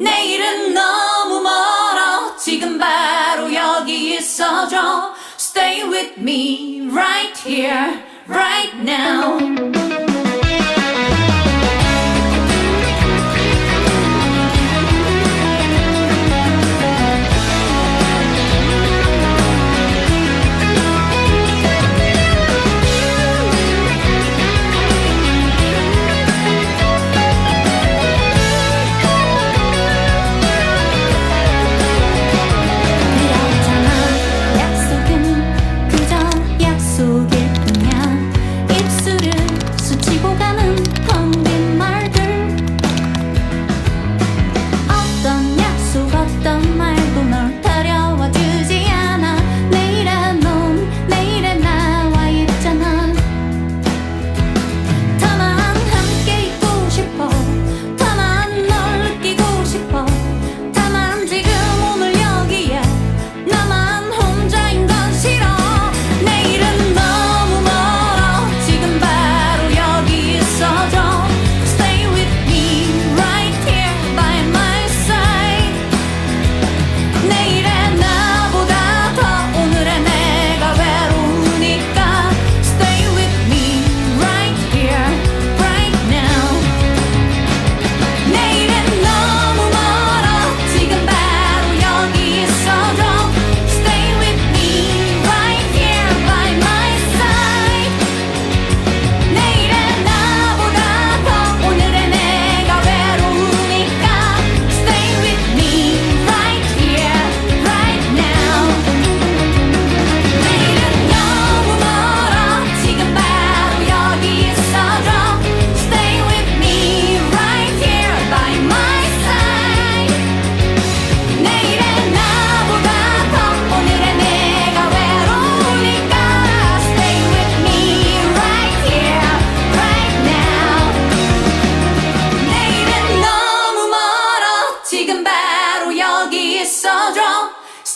내일은 너무 멀어 지금 바로 여기 있어줘 Stay with me right here right now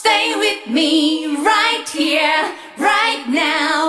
Stay with me right here, right now.